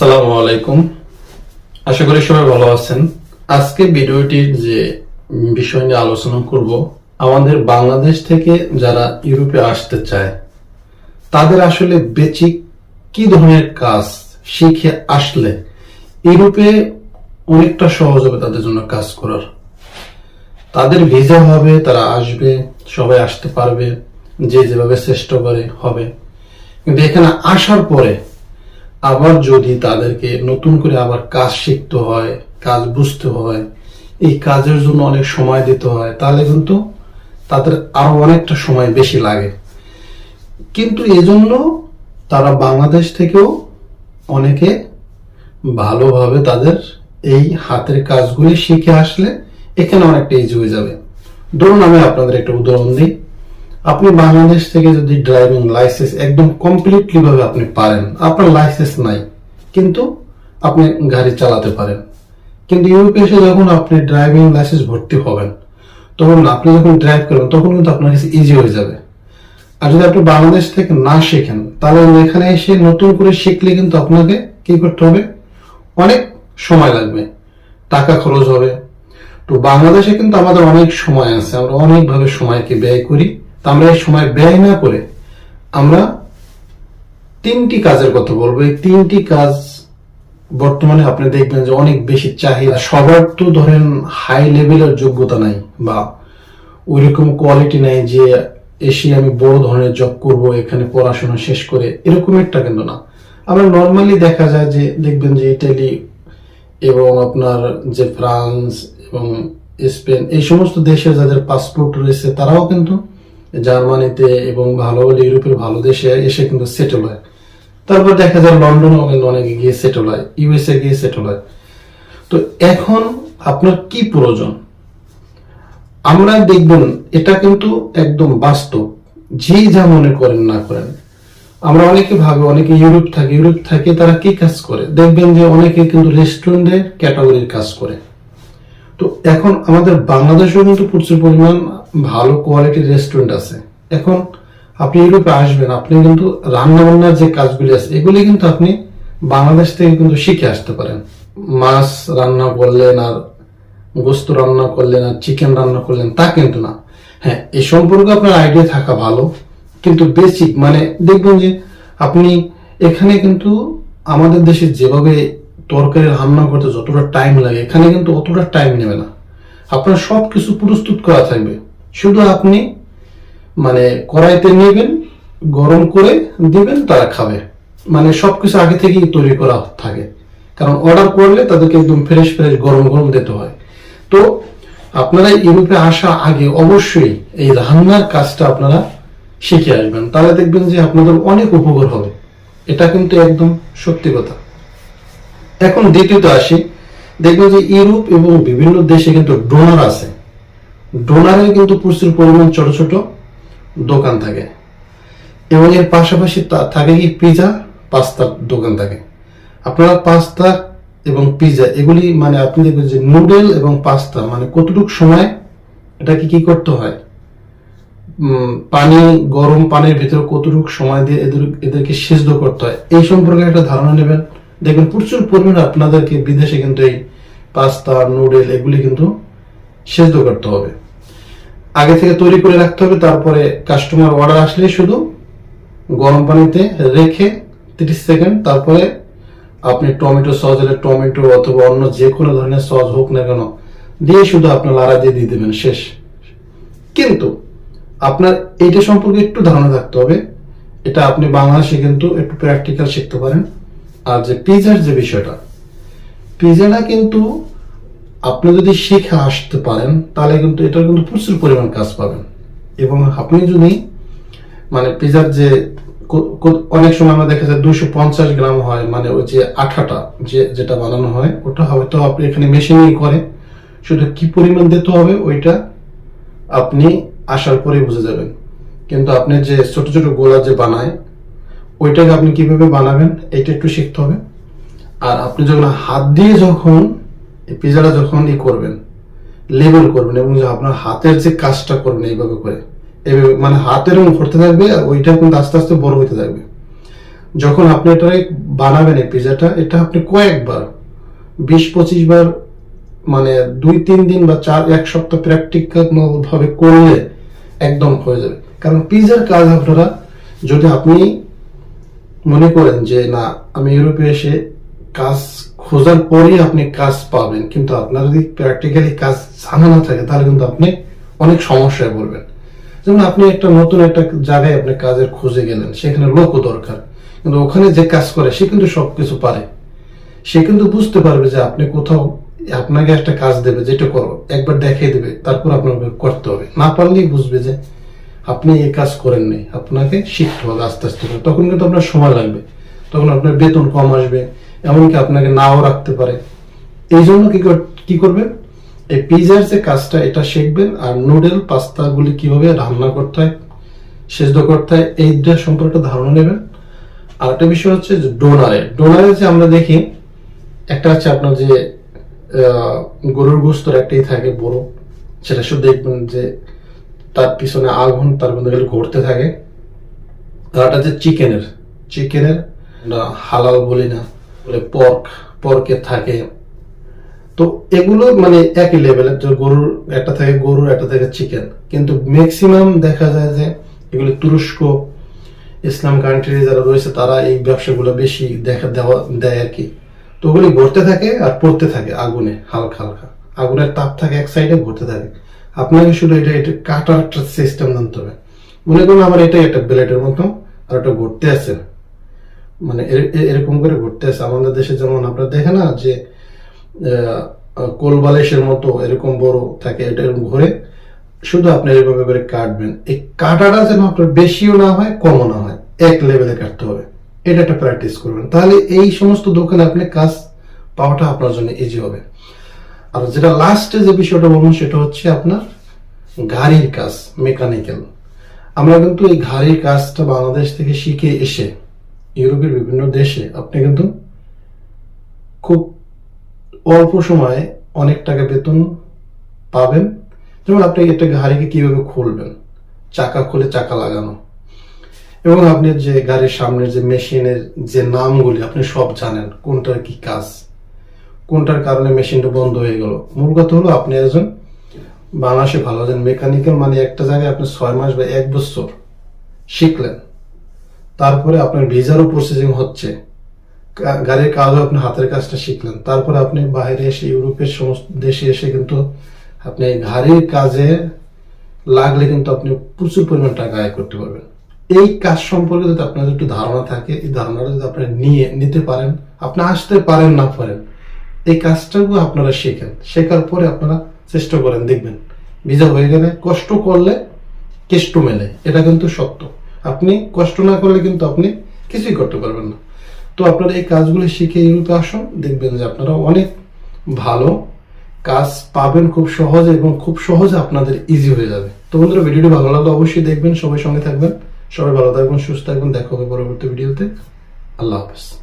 আসসালামু আলাইকুম। আশা করি সবাই ভালো আছেন। আজকে ভিডিওটির যে বিষয় নিয়ে আলোচনা করব, আমাদের বাংলাদেশ থেকে যারা ইউরোপে আসতে চায়, তাদের আসলে বেচিক কি ধরনের কাজ শিখে আসলে ইউরোপে অনেকটা সহজ হবে তাদের জন্য কাজ করার। তাদের ভিসা হবে, তারা আসবে, সবাই আসতে পারবে, যে যেভাবে চেষ্টা করে হবে। কিন্তু এখানে আসার পরে আবার যদি তাদেরকে নতুন করে আবার কাজ শিখতে হয়, কাজ বুঝতে হয়, এই কাজের জন্য অনেক সময় দিতে হয়, তাহলে কিন্তু তাদের আরও অনেকটা সময় বেশি লাগে। কিন্তু এজন্য তারা বাংলাদেশ থেকেও অনেকে ভালোভাবে তাদের এই হাতের কাজগুলি শিখে আসলে এখানে অনেকটা ইজি হয়ে যাবে। ধরুন আমি আপনাদের একটা উদাহরণ দিই। আপনি বাংলাদেশ থেকে যদি ড্রাইভিং লাইসেন্স একদম কমপ্লিটলি ভাবে আপনি পারেন, আপনার লাইসেন্স নাই, কিন্তু আপনি গাড়ি চালাতে পারেন। কিন্তু ইউরোপে এসে যখন আপনি ড্রাইভিং লাইসেন্স ভর্তি হবেন, তখন আপনি যখন ড্রাইভ করবেন, তখন কিন্তু আপনার কাছে ইজি হয়ে যাবে। আর যদি আপনি বাংলাদেশ থেকে না শেখেন, তাহলে এখানে এসে নতুন করে শিখলে কিন্তু আপনাকে কি করতে হবে? অনেক সময় লাগবে, টাকা খরচ হবে। তো বাংলাদেশে কিন্তু আমাদের অনেক সময় আছে, আমরা অনেকভাবে সময়কে ব্যয় করি। আমরা এই সময় ব্যয় না করে আমরা তিনটি কাজের কথা বলব। এই তিনটি কাজ বর্তমানে আপনি দেখবেন যে অনেক বেশি চাহিদা। সবার তো ধরেন হাই লেভেলের যোগ্যতা নাই বা ওইরকম কোয়ালিটি নাই যে এসে আমি বড় ধরনের জব করব, এখানে পড়াশোনা শেষ করে, এরকম একটা কিন্তু না। আমরা নর্মালি দেখা যায় যে দেখবেন যে ইটালি এবং আপনার যে ফ্রান্স এবং স্পেন এই সমস্ত দেশে যাদের পাসপোর্ট রয়েছে, তারাও কিন্তু জার্মানিতে এবং ভালো ইউরোপের ভালো দেশে এসে কিন্তু সেটেল হয়। তারপর দেখা যায় লন্ডনেও কিন্তু অনেকে গিয়ে সেটেল হয় ইউএসএ গিয়ে সেটেল হয়। তো এখন আপনার কি প্রয়োজন? আমরা দেখবেন এটা কিন্তু একদম বাস্তব। যে যা মনে করেন না করেন। আমরা অনেকে ভাবে, অনেকে ইউরোপ থাকে ইউরোপ থাকে, তারা কি কাজ করে? দেখবেন যে অনেকে কিন্তু রেস্টুরেন্টে ক্যাটাগরির কাজ করে। তো এখন আমাদের বাংলাদেশেও কিন্তু প্রচুর পরিমাণ ভালো কোয়ালিটির রেস্টুরেন্ট আছে। এখন আপনি ইউরোপে আসবেন, আপনি কিন্তু রান্নাবান্নার যে কাজগুলি আছে, এগুলি কিন্তু আপনি বাংলাদেশ থেকে কিন্তু শিখে আসতে পারেন। মাছ রান্না করলেন আর গোস্ত রান্না করলেন আর চিকেন রান্না করলেন, তা কিন্তু না। হ্যাঁ এই সম্পর্কে আপনার আইডিয়া থাকা ভালো, কিন্তু বেসিক মানে দেখবেন যে আপনি এখানে কিন্তু আমাদের দেশে যেভাবে তরকারি রান্না করতে যতটা টাইম লাগে, এখানে কিন্তু অতটা টাইম নেবে না। আপনার সব কিছু প্রস্তুত করা থাকবে। শুধু আপনি মানে কড়াইতে নেবেন, গরম করে দিবেন, তারা খাবে। মানে সবকিছু আগে থেকেই তৈরি করা থাকে। কারণ অর্ডার করলে তাদেরকে একদম ফ্রেশ ফ্রেশ গরম গরম দিতে হয়। তো আপনারা ইউরোপে আসা আগে অবশ্যই এই রান্নার কাজটা আপনারা শিখে আসবেন। তাহলে দেখবেন যে আপনাদের অনেক উপকার হবে। এটা কিন্তু একদম সত্যি কথা। এখন দ্বিতীয়ত আসি। দেখবেন যে ইউরোপ এবং বিভিন্ন দেশে কিন্তু ডোনার আছে। ডোনারের কিন্তু প্রচুর পরিমাণ ছোট ছোট দোকান থাকে। এবং এর পাশাপাশি থাকে কি পিজা, পাস্তার দোকান থাকে। আপনারা পাস্তা এবং পিজা এগুলি মানে আপনি দেখবেন যে নুডেল এবং পাস্তা মানে কতটুকু সময় এটাকে কি করতে হয়? পানি, গরম পানির ভিতরে কতটুকু সময় দিয়ে এদের, এদেরকে সিদ্ধ করতে হয়? এই সম্পর্কে একটা ধারণা নেবেন। দেখবেন প্রচুর পরিমাণে আপনাদেরকে বিদেশে কিন্তু এই পাস্তা, নুডেল এগুলি কিন্তু সেদ্ধ করতে হবে। আগে থেকে তৈরি করে রাখতে হবে, তারপরে কাস্টমার অর্ডার আসলে শুধু গরম পানিতে রেখে তিরিশ সেকেন্ড, তারপরে আপনি টমেটো সস হলে টমেটো অথবা অন্য যে কোনো ধরনের সস হোক না কেন, দিয়ে শুধু আপনার লাড়া দিয়ে দিয়ে দেবেন, শেষ। কিন্তু আপনার এইটা সম্পর্কে একটু ধারণা থাকতে হবে, এটা আপনি বাংলাদেশে কিন্তু একটু প্র্যাকটিক্যাল শিখতে পারেন। আর যে পিজার যে বিষয়টা পিজাটা কিন্তু আপনি যদি শিখে আসতে পারেন, তাহলে কিন্তু এটার কিন্তু প্রচুর পরিমাণ কাজ পাবেন। এবং আপনি যদি মানে পিজার যে অনেক সময় আমরা দেখা যায় দুশো পঞ্চাশ গ্রাম হয় মানে ওই যে আঠাটা, যে, যেটা বানানো হয়, ওটা হয়তো আপনি এখানে মেশিনেই করে শুধু কি পরিমাণ দিতে হবে, ওইটা আপনি আসার পরেই বুঝে যাবেন। কিন্তু আপনি যে ছোট ছোট গোলা যে বানায়, ওইটাকে আপনি কীভাবে বানাবেন এটা একটু শিখতে হবে। আর আপনি যখন হাত দিয়ে যখন এই পিজাটা যখন ই করবেন লেবেল করবেন এবং আপনার হাতের যে কাজটা করবেন এইভাবে করে, এইভাবে মানে হাতের করতে থাকবে আর ওইটা কিন্তু আস্তে আস্তে বড় হতে থাকবে। যখন আপনি এটা বানাবেন এই পিজাটা, এটা আপনি কয়েকবার, বিশ, পঁচিশ বার মানে দুই, তিন দিন বা চার, এক সপ্তাহ প্র্যাকটিক্যাল ভাবে করলে একদম হয়ে যাবে। কারণ পিজার কাজ আপনারা, যদি আপনি মনে করেন যে না, আমি ইউরোপে এসে কাজ খোঁজার পরেই আপনি কাজ পাবেন। কিন্তু আপনার যদি প্র্যাকটিক্যালি কাজ জানা না থাকে, তাহলে কিন্তু আপনি অনেক সমস্যায় পড়বেন। যেমন আপনি একটা নতুন একটা জায়গায় আপনি কাজের খোঁজে গেলেন, সেখানে লোকও দরকার। কিন্তু ওখানে যে কাজ করে, সে কিন্তু সবকিছু পারে। সে কিন্তু বুঝতে পারবে যে আপনি কোথাও, আপনাকে একটা কাজ দেবে, যেটা করো, একবার দেখিয়ে দেবে, তারপর আপনাকে করতে হবে। না পারলেই বুঝবে যে আপনি এই কাজ করেন নাই, আপনাকে শিখতে হবে আস্তে আস্তে তখন কিন্তু আপনার সময় লাগবে। তখন আপনার বেতন কম আসবে। এমনকি আপনাকে নাও রাখতে পারে। এই জন্য কি কি করবেন? এই পিজার যে কাজটা এটা শিখবেন আর নুডল পাস্তা গুলি কীভাবে রান্না করতে হয়, সেদ্ধ করতে হয় এইটা সম্পর্কে ধারণা নেবেন। আর একটা বিষয় হচ্ছে যে ডোনারে। ডোনারে যে আমরা দেখি, একটা হচ্ছে আপনার যে গরুর গোস্তর একটাই থাকে বড়, সেটা শুধু দেখবেন যে তার পিছনে আগুন, তার মধ্যে গেলে ঘুরতে থাকে। আর একটা হচ্ছে চিকেনের। চিকেনের হালাল বলি না। বলে পর্ক পর্কে থাকে। তো এগুলো মানে একই লেভেলের গরুর একটা থাকে গরুর, একটা থাকে চিকেন কিন্তু ম্যাক্সিমাম দেখা যায় যে এগুলো তুরস্ক, ইসলাম কান্ট্রি যারা রয়েছে, তারা এই ব্যবসাগুলো বেশি দেখা দেওয়া, দেয় আর কি। তো ওগুলি ঘুরতে থাকে আর পড়তে থাকে আগুনে, হালকা হালকা। আগুনের তাপ থাকে এক সাইডে ঘুরতে থাকে। আপনাকে শুধু এটা এটা কাটার একটা সিস্টেম জানতে হবে। মনে করুন আমার এটাই একটা ব্লেডের মতো, আর একটা ঘুরতে আছে মানে এরকম করে ঘুরতে আছে আমাদের দেশে যেমন আপনারা দেখে না যে আহ, কোল মতো এরকম বড় থাকে এটা এরকম ঘুরে শুধু আপনি এভাবে করে কাটবেন। এই কাটাটা যেন আপনার বেশিও না হয় কমও না হয়। এক লেভেলে কাটতে হবে। এটা একটা প্র্যাকটিস করবেন। তাহলে এই সমস্ত দোকানে আপনি কাজ পাওয়াটা আপনার জন্য ইজি হবে। আর যেটা লাস্টে যে বিষয়টা বলব সেটা হচ্ছে আপনার গাড়ির কাজ মেকানিক্যাল আমরা কিন্তু এই গাড়ির কাজটা বাংলাদেশ থেকে শিখে এসে ইউরোপের বিভিন্ন দেশে আপনি কিন্তু খুব অল্প সময়ে অনেক টাকা বেতন পাবেন। যেমন আপনি একটা গাড়িকে কীভাবে খুলবেন? চাকা খুলে চাকা লাগানো। এবং আপনি যে গাড়ির সামনের যে মেশিনের যে নামগুলি, আপনি সব জানেন, কোনটার কি কাজ, কোনটার কারণে মেশিনটা বন্ধ হয়ে গেল। মূল কথা হলো আপনি একজন বাংলাদেশে ভালো আছেন মেকানিক্যাল মানে একটা জায়গায় আপনি ছয় মাস বা এক বছর শিখলেন। তারপরে আপনার ভিসারও প্রসেসিং হচ্ছে। গাড়ির কাজও আপনি হাতের কাজটা শিখলেন। তারপরে আপনি বাইরে এসে ইউরোপের সমস্ত দেশে এসে কিন্তু আপনি গাড়ির কাজে লাগলে কিন্তু আপনি প্রচুর পরিমাণ টাকা আয় করতে পারবেন। এই কাজ সম্পর্কে যদি আপনার একটু ধারণা থাকে, এই ধারণাটা যদি আপনি নিয়ে, নিতে পারেন, আপনি আসতে পারেন না পারেন, এই কাজটাও আপনারা শেখেন। শেখার পরে আপনারা চেষ্টা করেন, দেখবেন। ভিসা হয়ে গেলে কষ্ট করলে কেষ্ট মেলে, এটা কিন্তু সত্য। আপনি কষ্ট না করলে কিন্তু আপনি কিছুই করতে পারবেন না। তো আপনারা এই কাজগুলো শিখে ইউরোপে আসুন, দেখবেন যে আপনারা অনেক ভালো কাজ পাবেন খুব সহজে এবং খুব সহজে আপনাদের ইজি হয়ে যাবে। তো বন্ধুরা, ভিডিওটি ভালো লাগলে অবশ্যই দেখবেন, সবাই সঙ্গে থাকবেন। সবাই ভালো থাকবেন, সুস্থ থাকবেন। দেখা হবে পরবর্তী ভিডিওতে। আল্লাহ হাফেজ।